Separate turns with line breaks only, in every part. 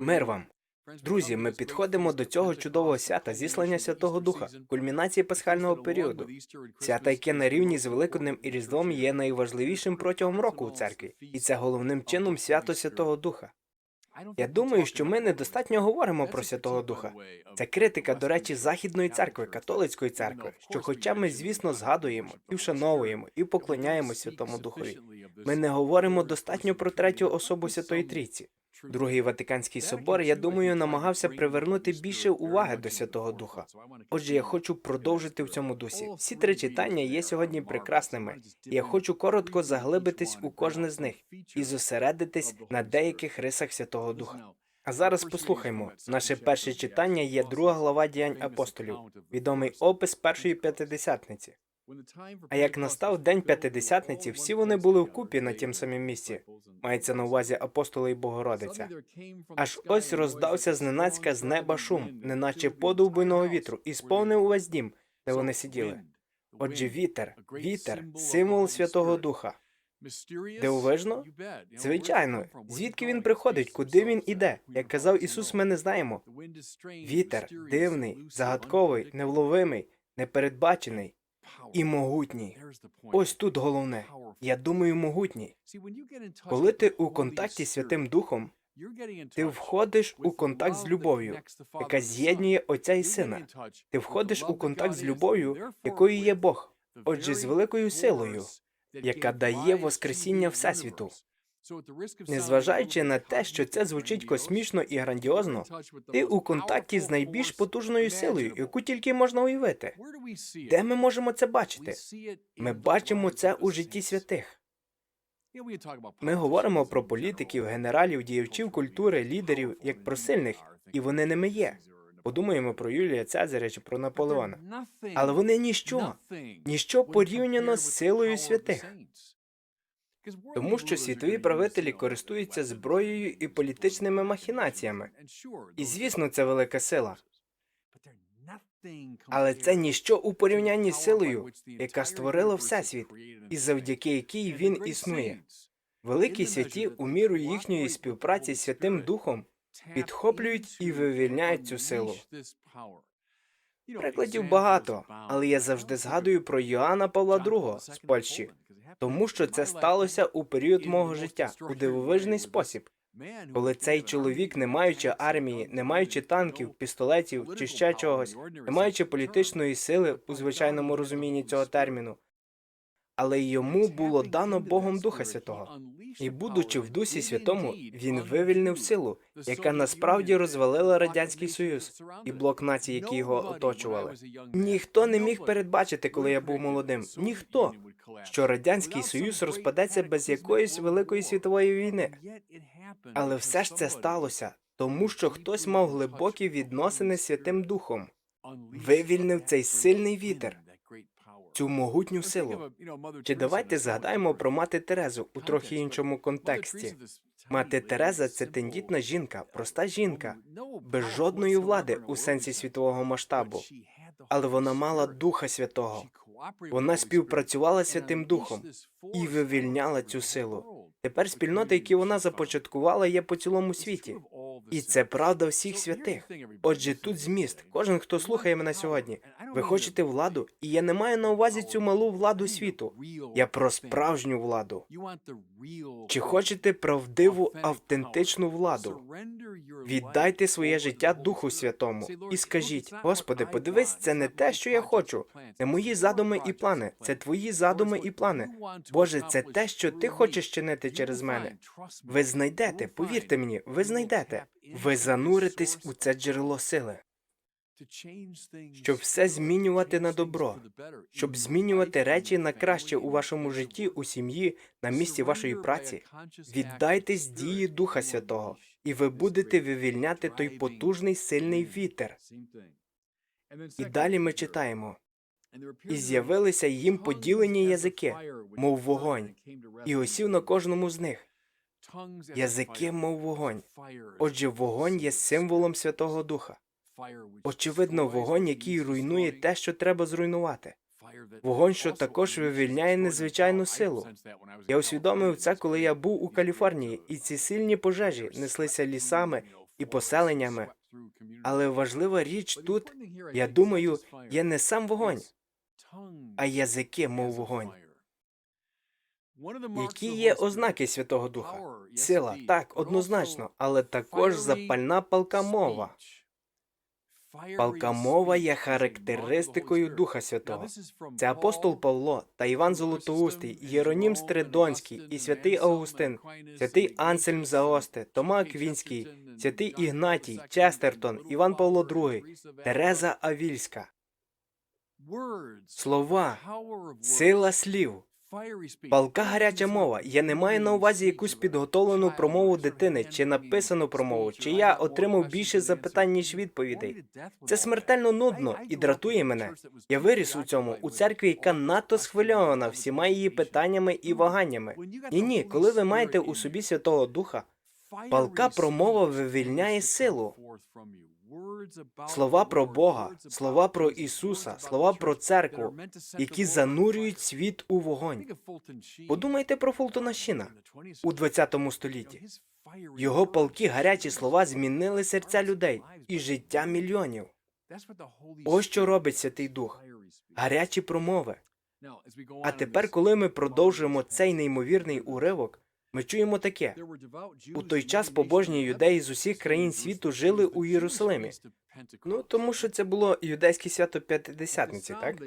Мир вам. Друзі, ми підходимо до цього чудового свята зіслання Святого Духа, кульмінації пасхального періоду. Свята, яке на рівні з Великоднем і Різдвом є найважливішим протягом року у церкві, і це головним чином свято Святого Духа. Я думаю, що ми недостатньо говоримо про Святого Духа. Це критика, до речі, Західної церкви, католицької церкви, що, хоча ми, звісно, згадуємо і вшановуємо і поклоняємо Святому Духові, ми не говоримо достатньо про третю особу Святої Трійці. Другий Ватиканський собор, я думаю, намагався привернути більше уваги до Святого Духа. Отже, я хочу продовжити в цьому дусі. Всі три читання є сьогодні прекрасними. Я хочу коротко заглибитись у кожне з них і зосередитись на деяких рисах Святого Духа. А зараз послухаймо. Наше перше читання є друга глава діянь апостолів, відомий опис першої п'ятидесятниці. А як настав день п'ятидесятниці, всі вони були вкупі на тім самім місці. Мається на увазі апостоли і Богородиця. Аж ось роздався зненацька з неба шум, неначе подув вітру, і сповнив увесь дім, де вони сиділи. Отже, вітер, вітер, символ Святого Духа. Дивовижно? Звичайно, звідки він приходить, куди він іде? Як казав Ісус, ми не знаємо. Вітер дивний, загадковий, невловимий, непередбачений і могутній. Ось тут головне. Я думаю, могутній. Коли ти у контакті з Святим Духом, ти входиш у контакт з любов'ю, яка з'єднує Отця і Сина. Ти входиш у контакт з любов'ю, якою є Бог, отже, з великою силою, яка дає Воскресіння Всесвіту. Незважаючи на те, що це звучить космічно і грандіозно, ти у контакті з найбільш потужною силою, яку тільки можна уявити. Де ми можемо це бачити? Ми бачимо це у житті святих. Ми говоримо про політиків, генералів, діячів культури, лідерів як про сильних, і вони ними є. Подумаємо про Юлія Цезаря чи про Наполеона. Але вони ніщо, ніщо порівняно з силою святих. Тому що світові правителі користуються зброєю і політичними махінаціями. І звісно, це велика сила. Але це ніщо у порівнянні з силою, яка створила всесвіт, і завдяки якій він існує. Великі святі у міру їхньої співпраці з Святим Духом підхоплюють і вивільняють цю силу. Прикладів багато, але я завжди згадую про Йоанна Павла II з Польщі, тому що це сталося у період мого життя у дивовижний спосіб. Коли цей чоловік, не маючи армії, не маючи танків, пістолетів чи ще чогось, не маючи політичної сили у звичайному розумінні цього терміну, але йому було дано Богом Духа Святого. І, будучи в Дусі Святому, він вивільнив силу, яка насправді розвалила радянський союз і блок націй, які його оточували. Ніхто не міг передбачити, коли я був молодим. Ніхто що радянський союз розпадеться без якоїсь великої світової війни. Але все ж це сталося, тому що хтось мав глибокі відносини з Святим Духом, вивільнив цей сильний вітер, цю могутню силу. Чи давайте згадаємо про мати Терезу у трохи іншому контексті. Мати Тереза це тендітна жінка, проста жінка, без жодної влади у сенсі світового масштабу, але вона мала Духа Святого. Вона співпрацювала з Святим Духом і вивільняла цю силу. Тепер спільноти, які вона започаткувала, є по цілому світі. І це правда всіх святих. Отже, тут зміст. Кожен, хто слухає мене сьогодні, ви хочете владу, і я не маю на увазі цю малу владу світу. Я про справжню владу. Чи хочете правдиву автентичну владу? Віддайте своє життя Духу Святому і скажіть: Господи, подивись, це не те, що я хочу. Не мої задуми і плани, це твої задуми і плани. Боже, це те, що ти хочеш чинити через мене. Ви знайдете, повірте мені, ви знайдете. Ви зануритесь у це джерело сили, щоб все змінювати на добро, щоб змінювати речі на краще у вашому житті, у сім'ї, на місці вашої праці. Віддайтесь дії Духа Святого, і ви будете вивільняти той потужний сильний вітер. І далі ми читаємо. І з'явилися їм поділені язики, мов вогонь, і осів на кожному з них. Язики, мов вогонь. Отже, вогонь є символом Святого Духа. Очевидно, вогонь, який руйнує те, що треба зруйнувати. Вогонь, що також вивільняє незвичайну силу. Я усвідомив це, коли я був у Каліфорнії, і ці сильні пожежі неслися лісами і поселеннями. Але важлива річ тут, я думаю, є не сам вогонь, а язики, мов вогонь. Які є ознаки Святого Духа? Сила, так, однозначно, але також запальна палка мова. Палка мова є характеристикою Духа Святого. Це апостол Павло та Іван Золотоустий, Єронім Стридонський і святий Августин, святий Ансельм Заосте, Тома Аквінський, святий Ігнатій, Честертон, Іван Павло II, Тереза Авільська. Слова, сила слів, палка гаряча мова. Я не маю на увазі якусь підготовлену промову дитини чи написану промову, чи я отримав більше запитань, ніж відповідей. Це смертельно нудно і дратує мене. Я виріс у цьому у церкві, яка надто схвильована всіма її питаннями і ваганнями. Ні, ні, коли ви маєте у собі Святого Духа, палка промова вивільняє силу. Слова про Бога, слова про Ісуса, слова про церкву, які занурюють світ у вогонь. Подумайте про Фултона Шіна у 20 столітті. Його палки гарячі слова змінили серця людей і життя мільйонів. Ось що робить Святий Дух. Гарячі промови. А тепер, коли ми продовжуємо цей неймовірний уривок, ми чуємо таке: у той час побожні юдеї з усіх країн світу жили у Єрусалимі. Ну тому що це було юдейське свято П'ятидесятниці, так?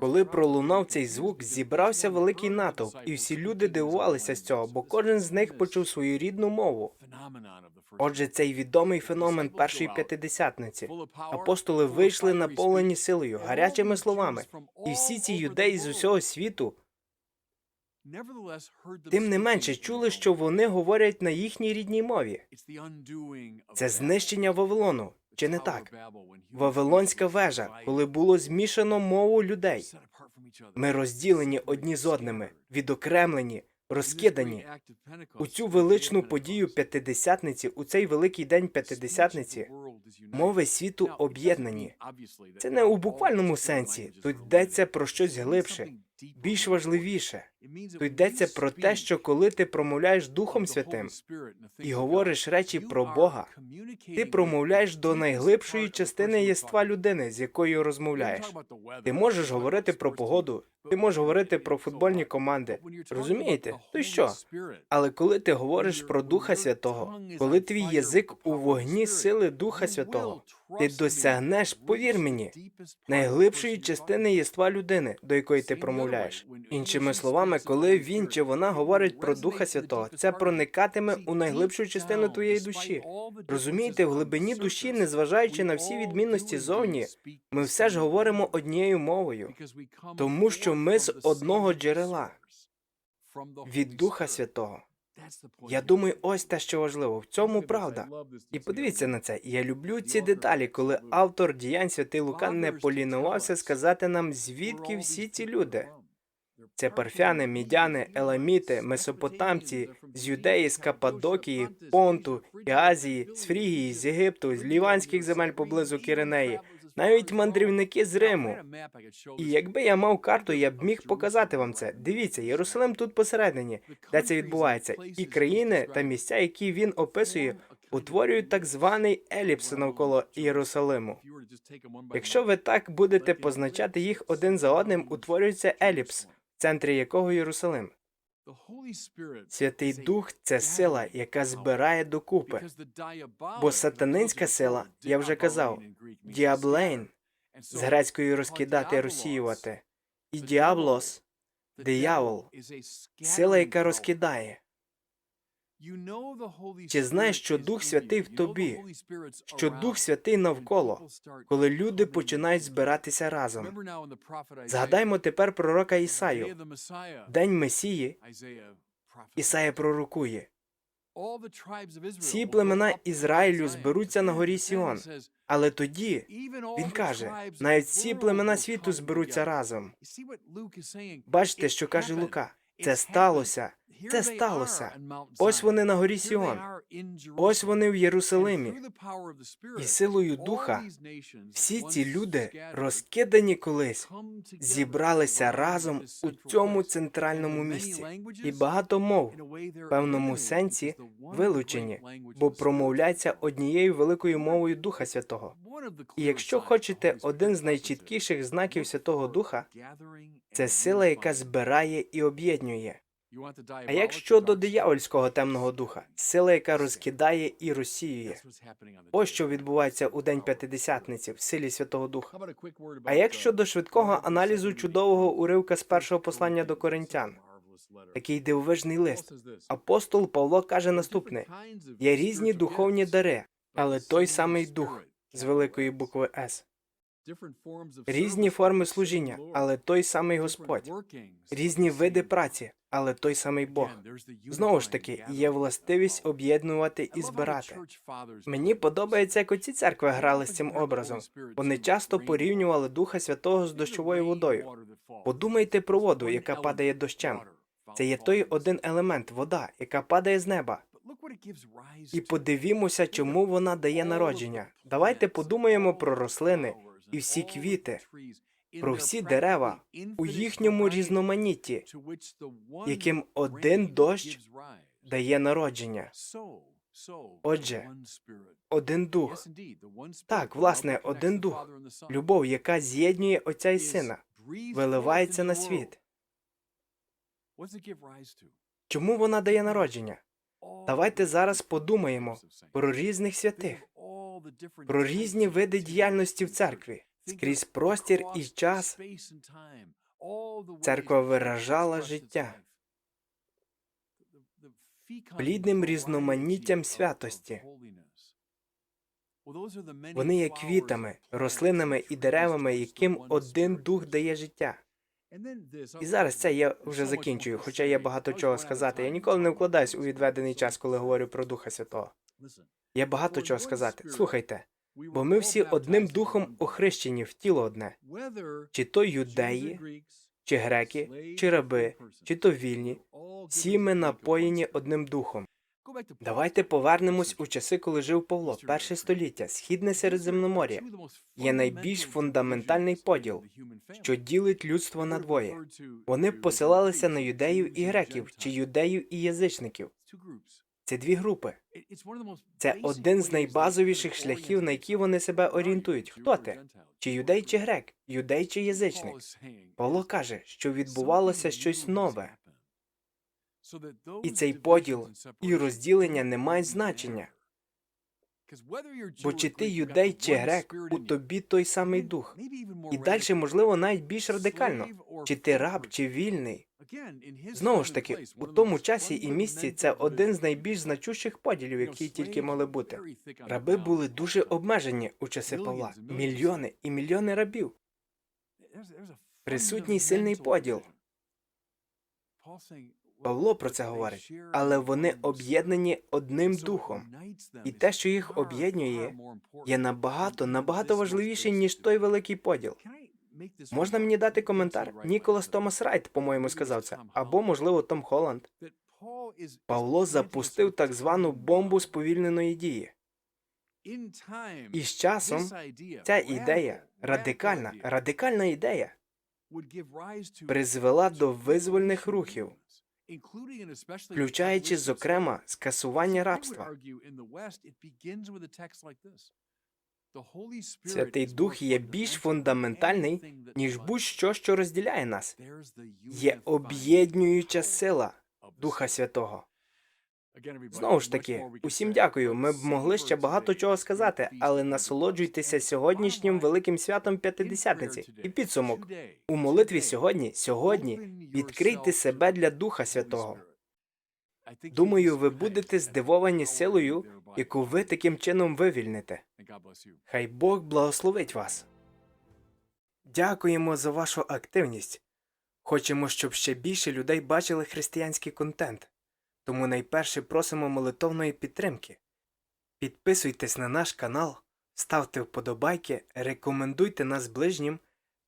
Коли пролунав цей звук, зібрався великий натовп, і всі люди дивувалися з цього, бо кожен з них почув свою рідну мову. Отже, цей відомий феномен першої п'ятидесятниці. Апостоли вийшли наповнені силою, гарячими словами, і всі ці юдеї з усього світу тим не менше чули, що вони говорять на їхній рідній мові. Це знищення Вавилону, чи не так? Вавилонська вежа, коли було змішано мову людей. Ми розділені одні з одними, відокремлені, розкидані. У цю величну подію п'ятидесятниці, у цей великий день п'ятидесятниці, мови світу об'єднані. Це не у буквальному сенсі. Тут йдеться про щось глибше, більш важливіше. Тут йдеться про те, що коли ти промовляєш Духом Святим і говориш речі про Бога, ти промовляєш до найглибшої частини єства людини, з якою розмовляєш. Ти можеш говорити про погоду, ти можеш говорити про футбольні команди. Розумієте? То й що? Але коли ти говориш про Духа Святого, коли твій язик у вогні сили Духа Святого, ти досягнеш, повір мені, найглибшої частини єства людини, до якої ти промовляєш. Іншими словами, коли він чи вона говорить про Духа Святого, це проникатиме у найглибшу частину твоєї душі. Розумієте, в глибині душі, незважаючи на всі відмінності зовні, ми все ж говоримо однією мовою, тому що ми з одного джерела від Духа Святого. Я думаю, ось те, що важливо. В цьому правда. І подивіться на це. Я люблю ці деталі, коли автор діянь Святий Лука не полінувався сказати нам, звідки всі ці люди. Це парфяни, мідяни, еламіти, месопотамці з юдеї, з Каппадокії, Понту і Азії, з Фрігії, з Єгипту, з ліванських земель поблизу Киринеї, навіть мандрівники з Риму. І якби я мав карту, я б міг показати вам це. Дивіться, Єрусалим тут посередині, де це відбувається, і країни та місця, які він описує, утворюють так званий еліпс навколо Єрусалиму. Якщо ви так будете позначати їх один за одним, утворюється еліпс, в центрі якого Єрусалим. Святий Дух це сила, яка збирає докупи. Бо сатанинська сила, я вже казав, діаблейн з грецької розкидати, розсіювати, і діаблос диявол, сила, яка розкидає. Чи знаєш, що Дух Святий в тобі, що Дух Святий навколо, коли люди починають збиратися разом? Згадаймо тепер пророка Ісаю. День Месії Ісая пророкує. Всі племена Ізраїлю зберуться на горі Сіон. Але тоді він каже, навіть всі племена світу зберуться разом. Бачите, що каже Лука? Це сталося. Це сталося. Ось вони на горі Сіон. Ось вони в Єрусалимі. І силою Духа всі ці люди, розкидані колись, зібралися разом у цьому центральному місці. І багато мов в певному сенсі вилучені, бо промовляться однією великою мовою Духа Святого. І якщо хочете один з найчіткіших знаків Святого Духа, це сила, яка збирає і об'єднує. А як щодо диявольського темного духа, сила, яка розкидає і розсіює. Ось що відбувається у день п'ятидесятниці в силі Святого Духа. А як щодо швидкого аналізу чудового уривка з першого послання до коринтян, такий дивовижний лист. Апостол Павло каже наступне: є різні духовні дари, але той самий дух з великої букви С. Різні форми служіння, але той самий Господь. Різні види праці, але той самий Бог. Знову ж таки, є властивість об'єднувати і збирати. Мені подобається, як оці церкви грали з цим образом. Вони часто порівнювали Духа Святого з дощовою водою. Подумайте про воду, яка падає дощем. Це є той один елемент вода, яка падає з неба. І подивімося, чому вона дає народження. Давайте подумаємо про рослини і всі квіти, про всі дерева у їхньому різноманітті, яким один дощ дає народження. Отже, один дух. Так, власне, один дух. Любов, яка з'єднує Отця і Сина, виливається на світ. Чому вона дає народження? Давайте зараз подумаємо про різних святих, про різні види діяльності в церкві. Скрізь простір і час церква виражала життя плідним різноманіттям святості. Вони є квітами, рослинами і деревами, яким один дух дає життя. І зараз це я вже закінчую, хоча є багато чого сказати. Я ніколи не вкладаюсь у відведений час, коли говорю про Духа Святого. Є багато чого сказати. Слухайте, бо ми всі одним духом охрещені в тіло одне, чи то юдеї, чи греки, чи раби, чи то вільні. Всі ми напоєні одним духом. Давайте повернемось у часи, коли жив Павло, перше століття, східне Середземномор'я. Є найбільш фундаментальний поділ, що ділить людство на двоє. Вони посилалися на юдеїв і греків, чи юдеїв і язичників. Це дві групи. Це один з найбазовіших шляхів, на які вони себе орієнтують. Хто ти? Чи юдей, чи грек, юдей чи язичник? Павло каже, що відбувалося щось нове. І цей поділ і розділення не мають значення. Бо чи ти юдей, чи грек, у тобі той самий дух. І далі, можливо, навіть більш радикально. Чи ти раб, чи вільний. Знову ж таки, у тому часі і місці це один з найбільш значущих поділів, які тільки могли бути. Раби були дуже обмежені у часи Павла. Мільйони і мільйони рабів. Присутній сильний поділ. Павло про це говорить, але вони об'єднані одним духом, і те, що їх об'єднує, є набагато набагато важливіше ніж той великий поділ. Можна мені дати коментар? Ніколас Томас Райт, по-моєму, сказав це, або, можливо, Том Холланд. Павло запустив так звану бомбу сповільненої дії. І з часом ця ідея, радикальна, радикальна ідея, призвела до визвольних рухів, включаючи, зокрема, скасування рабства. Святий Дух є більш фундаментальний, ніж будь-що, що розділяє нас. Є об'єднуюча сила Духа Святого. Знову ж таки, усім дякую. Ми б могли ще багато чого сказати, але насолоджуйтеся сьогоднішнім великим святом П'ятидесятниці. І підсумок у молитві сьогодні, сьогодні відкрийте себе для Духа Святого. Думаю, ви будете здивовані силою, яку ви таким чином вивільните. Хай Бог благословить вас. Дякуємо за вашу активність. Хочемо, щоб ще більше людей бачили християнський контент. Тому найперше просимо молитовної підтримки. Підписуйтесь на наш канал, ставте вподобайки, рекомендуйте нас ближнім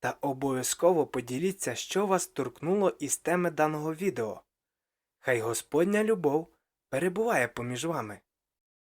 та обов'язково поділіться, що вас торкнуло із теми даного відео. Хай Господня любов перебуває поміж вами.